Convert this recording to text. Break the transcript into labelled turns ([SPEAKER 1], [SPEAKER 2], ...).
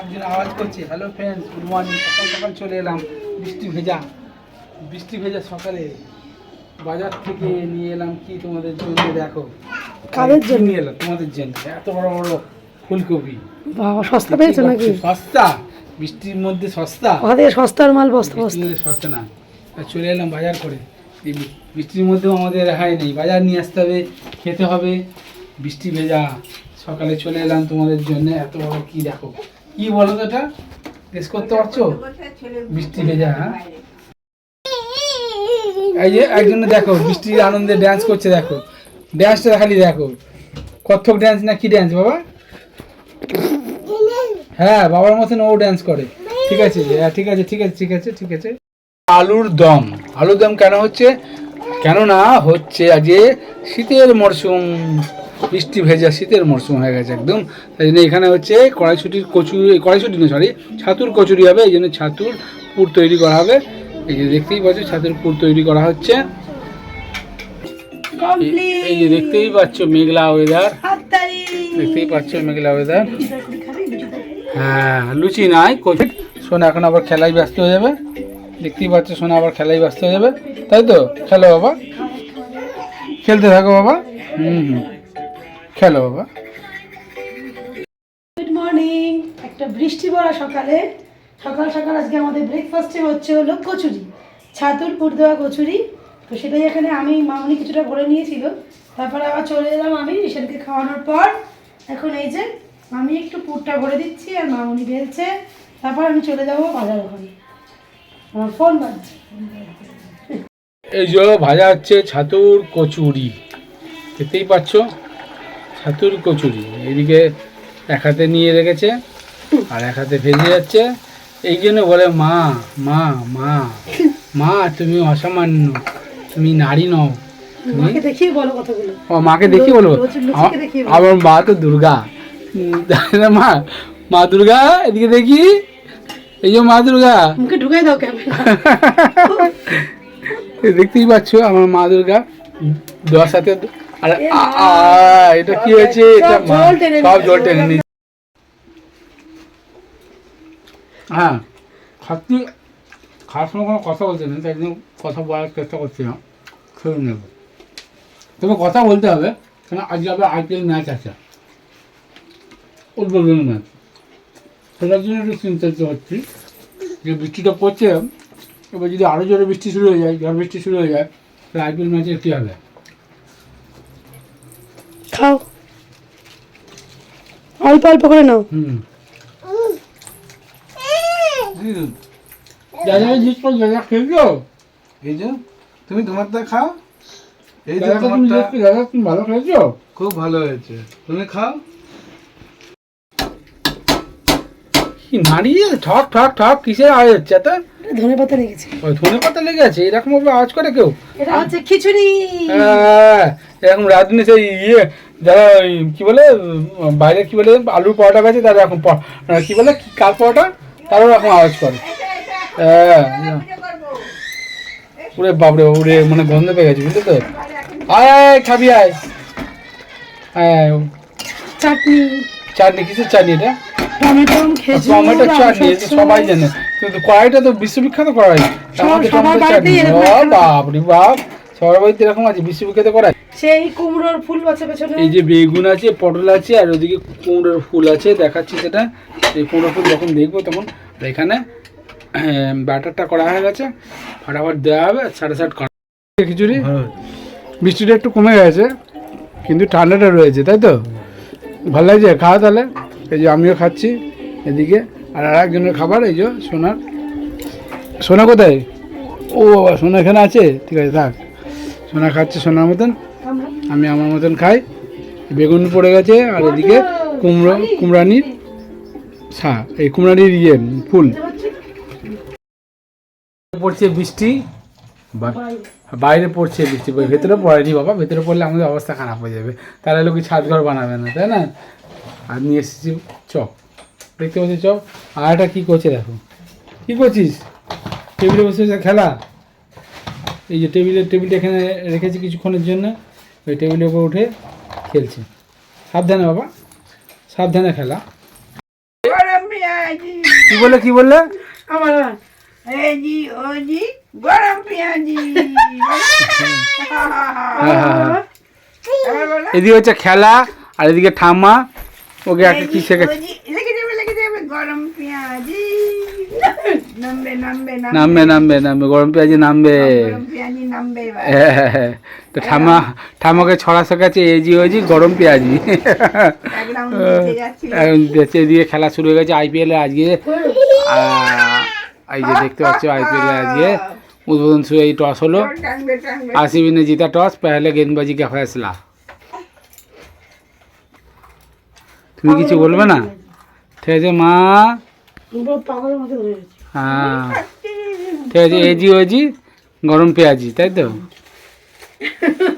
[SPEAKER 1] একজন আওয়াজ করছে। হ্যালো ফ্রেন্ডস গুড মর্নিং সকাল সকাল চলে এলাম বৃষ্টি ভেজা। বৃষ্টি ভেজা সকালে। বাজার থেকে নিয়ে এলাম কি তোমাদের জন্য দেখো?
[SPEAKER 2] কাদের জন্য?
[SPEAKER 1] নিয়ে এলাম তোমাদের জন্য? এত বড় বড় ফুলকপি।
[SPEAKER 2] বাবা সস্তা পেয়েছ নাকি?
[SPEAKER 1] সস্তা। বৃষ্টির মধ্যে সস্তা।
[SPEAKER 2] ওখান থেকে সস্তার মাল বস্তা বস্তা।
[SPEAKER 1] সস্তা না। চলে এলাম বাজার করে। বৃষ্টির মধ্যেও আমাদের রেহাই নেই। বাজার নিয়ে আসতে হবে খেতে হবে। বৃষ্টি ভেজা। সকালে চলে এলাম তোমাদের জন্য। এত বড় কি দেখো? কি বলো তো এটা? গেস করতে পারছ? বৃষ্টি ভেজা হ্যাঁ? এই যে একজন দেখো বৃষ্টির আনন্দে ড্যান্স করছে, দেখো। ড্যান্সটা খালি দেখো। কত্থক ড্যান্স না কি ড্যান্স বাবা? হ্যাঁ বাবার মতন ও ড্যান্স করে। ঠিক আছে হ্যাঁ ঠিক আছে ঠিক আছে ঠিক আছে ঠিক আছে। আলুর দম। আলুর দম কেন হচ্ছে? কেননা হচ্ছে আজকে শীতের মরশুম। বৃষ্টি ভেজা শীতের মরশুম হয়ে গেছে একদম। তাই জন্য এখানে হচ্ছে কড়াইশুটির কচুরি কড়াইশুটি না সরি ছাতুর কচুরি হবে এই জন্য ছাতুর পুর তৈরি করা হবে। এই যে দেখতেই পাচ্ছ ছাতুর পুর তৈরি করা হচ্ছে। এই- যে দেখতেই পাচ্ছ মেঘলা ওয়েদার দেখতেই পাচ্ছ মেঘলা ওয়েদার হ্যাঁ লুচি নাই কোভিড সোনা এখন আবার খেলায় ব্যস্ত হয়ে যাবে। দেখতেই পাচ্ছ সোনা আবার খেলায় ব্যস্ত হয়ে যাবে। তাই তো? খেলো বাবা। খেলতে থাকো বাবা। হুম হুম। খেলো বাবা।
[SPEAKER 2] গুড মর্নিং একটা বৃষ্টি পড়া সকালে। সকাল সকাল আজকে আমাদের ব্রেকফাস্টে হচ্ছে হলো কচুরি ছাতুর পুর দেওয়া কচুরি। তো সেটাই এখানে আমি মামনি কিছুটা ভরে নিয়েছিল। তারপরে আবার চলে এলাম আমি রিশানকে খাওয়ানোর পর। এখন এই যে আমি একটু পুরটা ভরে দিচ্ছি আর মামনি বেলছে। তারপর আমি চলে যাব বাজার ওখানে আমার ফোন বাজছে।
[SPEAKER 1] এই যে ভাজা হচ্ছে ছাতুর কচুরি। দেখতেই পাচ্ছ? ছাতুর কচুরি। এদিকে এক হাতে নিয়ে রেখেছে আর এক হাতে ভেজে যাচ্ছে। এই জন্য বলে মা মা মা মা তুমি অসামান্য তুমি নারী নও।
[SPEAKER 2] মাকে দেখিয়ে বলো কথাগুলো।
[SPEAKER 1] ও মাকে দেখি
[SPEAKER 2] দেখিয়ে বলো।
[SPEAKER 1] আমার মা তো দুর্গা। মা মা দুর্গা এদিকে দেখি। এই যে মা দুর্গা।
[SPEAKER 2] মুখে ঢুকাই দাও ক্যামেরা।
[SPEAKER 1] দেখতেই পাচ্ছ আমার মা দুর্গা। দশ হাতে আর এটা কি হয়েছে? এটা
[SPEAKER 2] সব জল টেনে নিয়েছে
[SPEAKER 1] হ্যাঁ খাচ্ছি খাওয়ার সময় কোনো কথা বলতে তাই জন্য কথা বলার চেষ্টা করছি না। শুনে নেব। তবে কথা বলতে হবে কেন আজকে আবার আইপিএল ম্যাচ আছে। উদ্বোধনী ম্যাচ। সেটার জন্য একটু চিন্তিত হচ্ছি। যে বৃষ্টিটা পড়ছে এবার যদি আরও জোরে বৃষ্টি শুরু হয়ে যায় ঝড় বৃষ্টি শুরু হয়ে যায় তাহলে আইপিএল ম্যাচে কী হবে?
[SPEAKER 2] খাও। অল্প অল্প করে নাও।
[SPEAKER 3] এই যে তুমি তোমারটা খাও। এই যে
[SPEAKER 1] তুমি
[SPEAKER 3] তোমারটা
[SPEAKER 1] দাদা তুমি ভালো খেলছো
[SPEAKER 3] খুব ভালো হয়েছে। তুমি খাও।
[SPEAKER 1] নাড়িয়ে ঠক ঠক ঠক কিসের আওয়াজ হচ্ছে এত
[SPEAKER 2] ধনে পাতা লেগেছে।
[SPEAKER 1] ওই ধনে পাতা লেগে আছে এরকম ভাবে আওয়াজ করে কেউ?
[SPEAKER 2] এটা হচ্ছে খিচুড়ি।
[SPEAKER 1] হ্যাঁ, এরকম রাঁধুনি সেই ইয়ে যারা কি বলে বাইরে কি বলে আলুর পরোটা গেছে তারা এখন কি বলে কি কাল পরোটা? তারাও এরকম আওয়াজ করে। হ্যাঁ পুরে বাবরে বাবরে মানে গন্ধ পেয়ে গেছে বুঝলি তো? আয় আয় খাবি আয়। আয়
[SPEAKER 2] চাটনি।
[SPEAKER 1] চাটনি কিসের চাটনি এটা?
[SPEAKER 2] টমেটো খেজুর
[SPEAKER 1] টমেটো চাটনি এটা সবাই জানে। কিন্তু কড়াইটা তো বিশ্ববিখ্যাত কড়াই। টমেটো চাটনি। ও
[SPEAKER 2] একটা-
[SPEAKER 1] বাপরে বাপ। সবার বাড়িতে এরকম আছে বিশ্ববিখ্যাত কড়াই
[SPEAKER 2] সেই কুমড়োর ফুল বাচ্চা পেছনে।
[SPEAKER 1] এই যে বেগুন আছে পটল আছে আর ওদিকে কুমড়োর ফুল আছে দেখাচ্ছি সেটা। এই কুমড়োর ফুল যখন দেখব তখন এখানে ব্যাটারটা করা হয়ে গেছে। ফাটাফাট দেওয়া হবে সাড়ে সাত করা খিচুড়ি? বৃষ্টিটা একটু কমে গেছে কিন্তু ঠান্ডাটা রয়েছে তাই তো? ভালো লাগছে? খাওয়া তাহলে। এই যে আমিও খাচ্ছি এদিকে আর আর একজনের খাবার এই যে সোনার। সোনা কোথায়? ও বাবা সোনা এখানে আছে? ঠিক আছে থাক। সোনা খাচ্ছে সোনার মতন। আমি আমার মতন খাই। বেগুন পড়ে গেছে, আর এদিকে কুমড়ো, কুমড়ানির সা, এই কুমড়ানির ইয়ে ফুল। পড়ছে বৃষ্টি বাইরে পড়ছে বৃষ্টি ভেতরে পড়েনি বাবা, ভেতরে পড়লে আমাদের অবস্থা খারাপ হয়ে যাবে। তাহলে লোকে ছাদ ঘর বানাবে না, তাই না? আর নিয়ে এসেছি চপ। দেখতে পাচ্ছি চপ? আর একটা কী করছে দেখো? কী করছিস? টেবিলে বসে খেলা? এই যে টেবিলে টেবিলটা এখানে রেখেছি কিছুক্ষণের জন্য ওই টেবিলের উপর উঠে খেলছে। সাবধানে বাবা সাবধানে খেলা। কি বললে কি বললে?
[SPEAKER 2] আমার
[SPEAKER 4] এজি ওজি গরম পেঁয়াজি। এবার বলো
[SPEAKER 1] এদিকে হচ্ছে খেলা আর এদিকে ঠাম্মা ওকে একটা কি শেখাচ্ছে
[SPEAKER 4] দেবে গরম পেঁয়াজি। নামবে নামবে
[SPEAKER 1] নামবে নামবে নামবে গরম পেঁয়াজি নামবে
[SPEAKER 4] গরম পেঁয়াজি নামবে এবার
[SPEAKER 1] হ্যাঁ, হ্যাঁ, হ্যাঁ। তো ঠাম্মা ঠাম্মাকে ছড়া শেখাচ্ছে এজি ওজি গরম পেঁয়াজি
[SPEAKER 4] এক রাউন্ড দিতে যাচ্ছিল
[SPEAKER 1] এখন দেখছে এদিকে খেলা শুরু হয়ে গেছে আইপিএল এ আজকে আহ, এই যে দেখতে পাচ্ছ আইপিএল এ আজকে উদ্বোধন শুরু এই টস হলো
[SPEAKER 4] টানবে টানবে
[SPEAKER 1] आरसीबी ने जीता टॉस पहले गेंदबाजी का फैसला তুমি কিছু বলবে না ঠিক আছে মা
[SPEAKER 2] হয়ে
[SPEAKER 1] হ্যাঁ। ঠিক আছে এজি ওজি গরম পেঁয়াজি তাই তো?